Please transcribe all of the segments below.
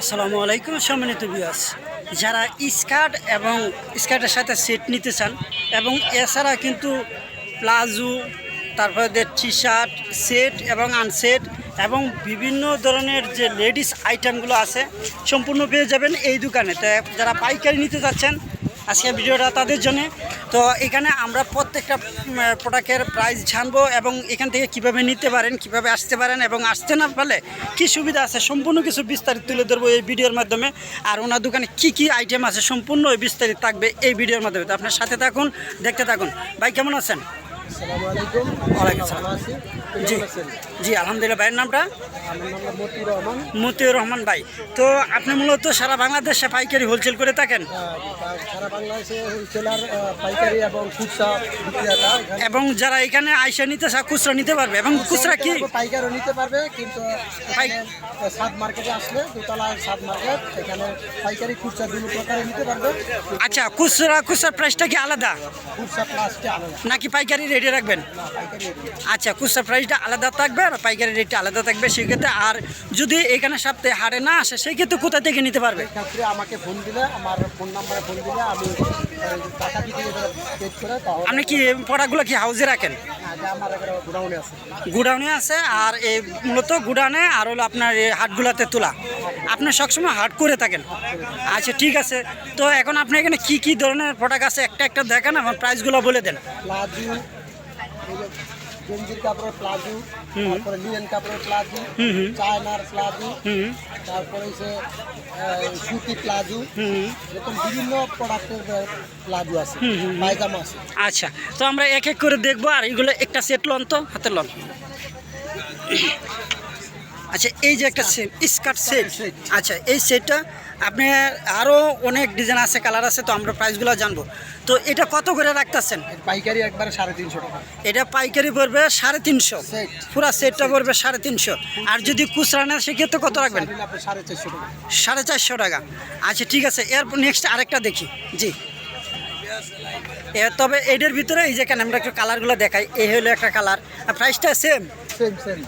আসসালামু আলাইকুম সম্মানিত বিয়াস যারা স্কার্ট এবং স্কার্টের সাথে সেট নিতে চান এবং এছাড়া কিন্তু প্লাজো, তারপরে টি শার্ট সেট এবং আনসেট এবং বিভিন্ন ধরনের যে লেডিস আইটেমগুলো আছে, সম্পূর্ণ পেয়ে যাবেন এই দোকানে। তো যারা পাইকারি নিতে যাচ্ছেন আজকে ভিডিওটা তাদের জন্য। তো এখানে আমরা প্রত্যেকটা প্রোডাক্টের প্রাইস জানব এবং এখান থেকে কীভাবে নিতে পারেন কীভাবে আসতে পারেন এবং আসতে না পারলে কি সুবিধা আছে সম্পূর্ণ কিছু বিস্তারিত তুলে ধরবো এই ভিডিওর মাধ্যমে। আর ওনার দোকানে কি কি আইটেম আছে সম্পূর্ণ ওই বিস্তারিত থাকবে এই ভিডিওর মাধ্যমে। তো আপনার সাথে থাকুন দেখতে থাকুন। ভাই কেমন আছেন? আসসালামু আলাইকুম। ওয়ালাইকুম আসসালাম। জি। কেমন আছেন? জি আলহামদুলিল্লাহ ভাইয়ের নামটা? মতিউর রহমান ভাই। তো আপনি মূলত সারা বাংলাদেশে পাইকারি হোলসেল করে থাকেন? সারা বাংলাদেশে হোলসেলার পাইকারি এবং খুচরা বিক্রেতা এবং যারা এখানে আইসা নিতে চা খুচরা নিতে পারবে? এবং খুচরা কি? পাইকারও নিতে পারবে কিন্তু সাত মার্কেটে আসলে দোতলা সাত মার্কেট এখানে পাইকারি খুচরা দুটো প্রকারে নিতে পারবে আচ্ছা খুচরা খুচরা প্রাইসটা কি আলাদা? খুচরা আলাদা। নাকি পাইকারি রেটে রাখবেন। আচ্ছা খুচরা প্রাইসটা আলাদা থাকবে? আর পাইকারি রেটটা আলাদা থাকবে সেক্ষেত্রে আর যদি এখানে সপ্তাহে হাটে না আসে সেই ক্ষেত্রে কোথা থেকে নিতে পারবে? সেক্ষেত্রে আমাকে ফোন দিলে আমার ফোন নাম্বারে ফোন দিলে আমি টাকা দিয়ে পেড করে আপনি কি প্রোডাক্টগুলো কি হাউসে রাখেন? হ্যাঁ, গোডাউনে আছে। গুডাউনে আছে আর এই মূলত গুডাউনে আর হলো আপনার এই হাটগুলাতে তোলা। আপনি সবসময় হাট করে থাকেন। আচ্ছা ঠিক আছে। তো এখন আপনি এখানে কি কি ধরনের প্রোডাক্ট আছে? একটা একটা দেখেন আমার প্রাইসগুলো বলে দেন। গেঞ্জির কাপড়ের প্লাজু। তারপরে লিনেন কাপড়ের প্লাজু চায়নার প্লাজু তারপরে সে সুতি প্লাজু এরকম বিভিন্ন প্রোডাক্টের প্লাজু আছে। পায়জামা আছে। আচ্ছা তো আমরা এক এক করে দেখব আর এইগুলো একটা সেট লন তো হাতে লন। আচ্ছা এই যে একটা সেট স্কার্ট সেট আচ্ছা এই সেটটা আপনি আরও অনেক ডিজাইন আছে কালার আছে তো আমরা প্রাইসগুলো জানব। তো এটা কত করে রাখতেছেন? পাইকারি একবারে সাড়ে তিনশো টাকা। এটা পাইকারি পড়বে সাড়ে তিনশো। পুরো সেটটা পড়বে সাড়ে তিনশো। আর যদি খুচরা নেন সেক্ষেত্রে কত রাখবেন? সাড়ে চারশো টাকা। সাড়ে চারশো টাকা। আচ্ছা ঠিক আছে। এরপর নেক্সট আরেকটা দেখি। জি। তবে এটার ভিতরে এই যে কেন আমরা একটু কালারগুলো দেখাই এই হলো একটা কালার। আর প্রাইসটা সেম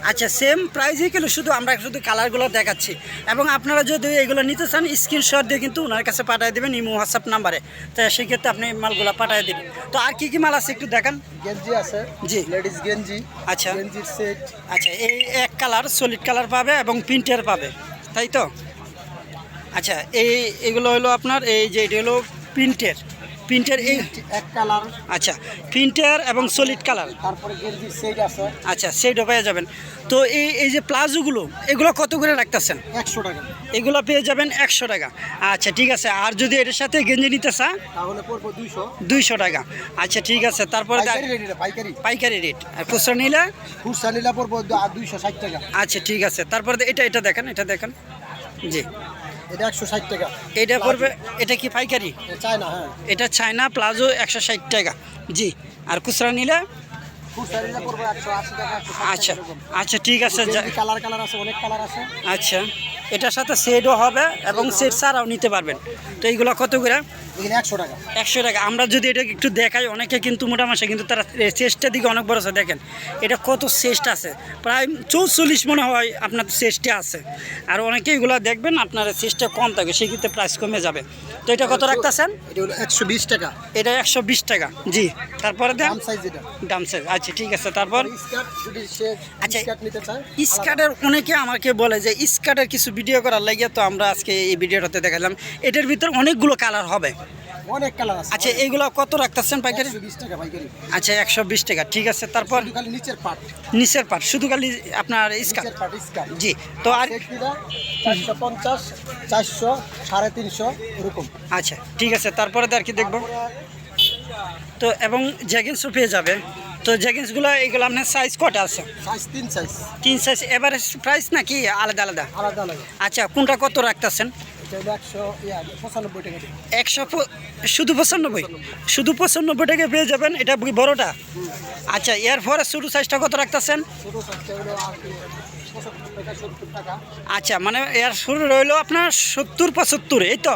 আচ্ছা সেম প্রাইসই কিন্তু শুধু আমরা শুধু কালারগুলো দেখাচ্ছি। এবং আপনারা যদি এগুলো নিতে চান স্ক্রিনশট দিয়ে কিন্তু ওনার কাছে পাঠিয়ে দেবেন ইমো হোয়াটসঅ্যাপ নাম্বারে তো সেক্ষেত্রে আপনি মালগুলো পাঠিয়ে দেবেন। তো আর কি কি মাল আছে একটু দেখান। গেঞ্জি আছে জি। লেডিস গেঞ্জি আচ্ছা। গেঞ্জির সেট আচ্ছা এই এক কালার সলিড কালার পাবে এবং প্রিন্টের পাবে তাই তো? আচ্ছা এই এগুলো হলো আপনার এই যে এটা হলো প্রিন্টের। প্রিন্টের এই এক কালার আচ্ছা প্রিন্টার এবং সলিড কালার তারপরে গেঞ্জির সেট আছে। আচ্ছা সেইটা পেয়ে যাবেন। তো এই এই যে প্লাজোগুলো এগুলো কত করে রাখতেছেন? একশো টাকা। এগুলো পেয়ে যাবেন একশো টাকা। আচ্ছা ঠিক আছে। আর যদি এটার সাথে গেঞ্জি নিতে চান? তাহলে পড়ব দুইশো। দুইশো টাকা। আচ্ছা ঠিক আছে। তারপরে পাইকারি পাইকারি। রেট আর খুচরা নিলে? খুচরা নিলে পড়ব দুইশো ষাট টাকা। আচ্ছা ঠিক আছে। তারপরে এটা এটা দেখেন এটা দেখেন। জি। এটা একশো ষাট টাকা। এটা পড়বে এটা কি পাইকারি? চায় না হ্যাঁ। এটা চায়না প্লাজো একশো ষাট টাকা। জি আর খুচরা নিলে আচ্ছা আচ্ছা ঠিক আছে কালার কালার আছে অনেক কালার আছে। আচ্ছা এটার সাথে সেটও হবে এবং সেট ছাড়াও নিতে পারবেন। তো এইগুলো কত করে? একশো টাকা। একশো টাকা। আমরা যদি এটা একটু দেখাই অনেকে কিন্তু মোটামুটি কিন্তু তারা চেষ্টার দিকে অনেক বড় দেখেন। এটা কত চেষ্ট আছে? প্রায় চৌচল্লিশ মনে হয় আপনার চেষ্টা আছে। আর অনেকে এগুলো দেখবেন আপনার চেষ্টা কম থাকে সেক্ষেত্রে প্রাইস কমে যাবে। তো এটা কত রাখতেছেন? এটা হলো একশো বিশ টাকা। এটা একশো বিশ টাকা। জি। তারপরে দাম সাইজ এটা। দাম সাইজ আচ্ছা ঠিক আছে তারপর? আচ্ছা, স্কার্টের অনেকে আমাকে বলে যে স্কার্টের কিছু ভিডিও করার লাগিয়ে তো আমরা আজকে এই ভিডিওটাতে দেখালাম। এটার ভিতর অনেকগুলো কালার হবে। অনেক কালার আছে। আচ্ছা এইগুলো কত রাখতেছেন পাইকারি? টাকা পাইকারি। আচ্ছা একশো বিশ টাকা ঠিক আছে তারপর? নিচের পাট। নিচের পাট শুধু খালি আপনার স্কার্ট জি তো আর চারশো পঞ্চাশ চারশো সাড়ে তিনশো এরকম। আচ্ছা ঠিক আছে তারপরে আর কি দেখব? তো এবং জ্যাগেন্সও পেয়ে যাবে। তো জ্যাগেন্সগুলো এইগুলো আপনার সাইজ কটা আছে? সাইজ তিন সাইজ তিন সাইজ এভারেজ প্রাইস নাকি আলাদা? আলাদা আলাদা। আচ্ছা কোনটা কত রাখতেছেন? একশো শুধু পঁচানব্বই? শুধু পঁচানব্বই টাকা পেয়ে যাবেন এটা বড়টা? আচ্ছা ছোটো সাইজটা কত রাখতেছেন? আচ্ছা মানে এর শুরু রইল আপনার সত্তর পঁচাত্তর এই তো?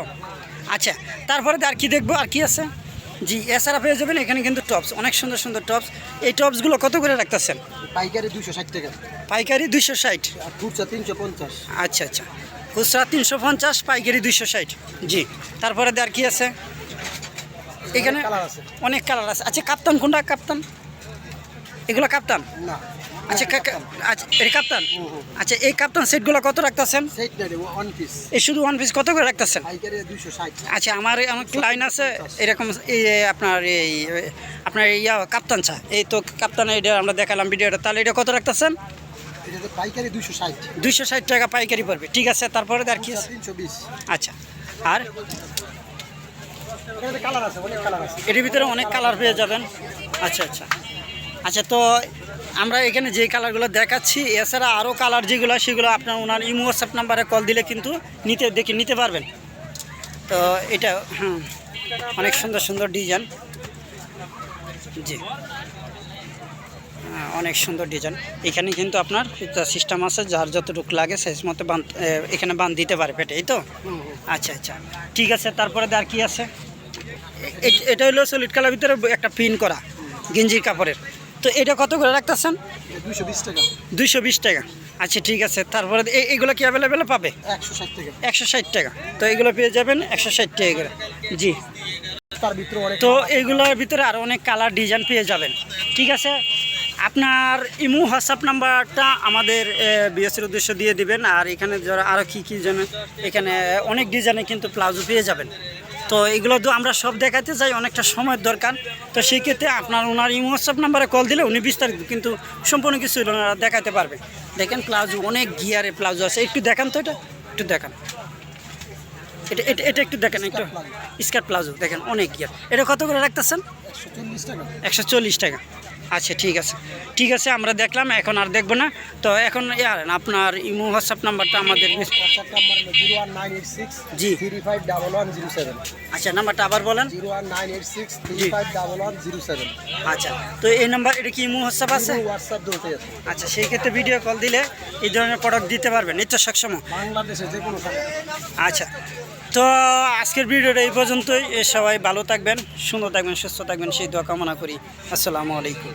আচ্ছা তারপরে আর কি দেখব আর কি আছে? জি এছাড়া পেয়ে যাবেন এখানে কিন্তু টপস অনেক সুন্দর সুন্দর টপস এই টপসগুলো কত করে রাখতেছেন? পাইকারি দুশো ষাট টাকা। পাইকারি দুইশো ষাট। আর তিনশো পঞ্চাশ। আচ্ছা আচ্ছা। খুচরা তিনশো পঞ্চাশ পাইকারি দুইশো ষাট। জি তারপরে দেওয়ার কি আছে? এখানে অনেক কালার আছে। আচ্ছা কাপ্তান কোনটা কাপ্তান? এগুলো কাপ্তান? না। আচ্ছা আচ্ছা এটা কাপ্তান। আচ্ছা এই কাপ্তান সেটগুলো কত রাখতেছেন? এই শুধু ওয়ান পিস কত করে রাখতেছেন? আচ্ছা আমার আমার লাইন আছে এরকম এই আপনার এই আপনার ইয়া কাপ্তান চা। এই তো কাপ্তান এটা আমরা দেখালাম ভিডিওটা। তাহলে এটা কত রাখতেছেন? পাইকারি দুইশো ষাট। দুইশো ষাট টাকা পাইকারি পড়বে। ঠিক আছে তারপরে আর কি তিনশো বিশ। আচ্ছা আর? এটির ভিতরে অনেক কালার পেয়ে যাবেন। আচ্ছা আচ্ছা। আচ্ছা তো আমরা এখানে যে কালারগুলো দেখাচ্ছি এছাড়া আরও কালার যেগুলো সেগুলো আপনার ওনার ইমো হোয়াটসঅ্যাপ নাম্বারে কল দিলে কিন্তু নিতে দেখে নিতে পারবেন। তো এটা হুম অনেক সুন্দর সুন্দর ডিজাইন। জি। হ্যাঁ, অনেক সুন্দর ডিজাইন এখানে কিন্তু আপনার সিস্টেম আছে যার যতটুকু লাগে সাইজ মতো এ, এখানে বান দিতে পারে পেটে এই তো? আচ্ছা আচ্ছা। ঠিক আছে তারপরে আর কি আছে? এটা হলো সলিড কালার ভিতরে একটা পিন করা গেঞ্জির কাপড়ের। তো এটা কত করে রাখতেছেন? দুইশো বিশ টাকা। দুইশো বিশ টাকা। আচ্ছা ঠিক আছে তারপরে এ- এগুলো কি অ্যাভেলেবেল পাবে? একশো ষাট টাকা। একশো ষাট টাকা। তো এগুলো পেয়ে যাবেন একশো ষাট টাকা করে। জি। তার ভিতরে তো এইগুলোর ভিতরে আরও অনেক কালার ডিজাইন পেয়ে যাবেন। ঠিক আছে? আপনার ইমু হোয়াটসঅ্যাপ নাম্বারটা আমাদের বিএসের উদ্দেশ্য দিয়ে দিবেন। আর এখানে যারা আরও কী কী যেন এখানে অনেক ডিজাইনে কিন্তু প্লাজো পেয়ে যাবেন। তো এগুলো তো আমরা সব দেখাতে চাই অনেকটা সময়ের দরকার। তো সেক্ষেত্রে আপনার ওনার ইমো হোয়াটসঅ্যাপ নাম্বারে কল দিলে উনি বিস্তারিত কিন্তু সম্পূর্ণ কিছু ওনারা দেখাতে পারবে। দেখেন প্লাজো অনেক গিয়ারে প্লাজো আছে। একটু দেখান তো এটা একটু দেখান। এটা এটা এটা একটু দেখেন একটু স্কার্ট প্লাজো দেখেন অনেক গিয়ার। এটা কত করে রাখতেছেন? একশো চল্লিশ টাকা। একশো চল্লিশ টাকা। আচ্ছা ঠিক আছে। ঠিক আছে আমরা দেখলাম এখন আর দেখব না। তো এখন আপনার ইমো হোয়াটসঅ্যাপ নাম্বারটা আমাদের জি। আচ্ছা নাম্বারটা আবার বলেন। আচ্ছা তো এই নাম্বার এটা কি ইমো হোয়াটসঅ্যাপ আছে? আচ্ছা সেই ক্ষেত্রে ভিডিও কল দিলে এই ধরনের প্রোডাক্ট দিতে পারবেন। নিত্য সক্ষম বাংলাদেশে যে কোনো আচ্ছা। তো আজকের ভিডিওটা এই পর্যন্তই। সবাই ভালো থাকবেন, সুন্দর থাকবেন, সুস্থ থাকবেন, সেই দোয়া কামনা করি। আসসালামু আলাইকুম।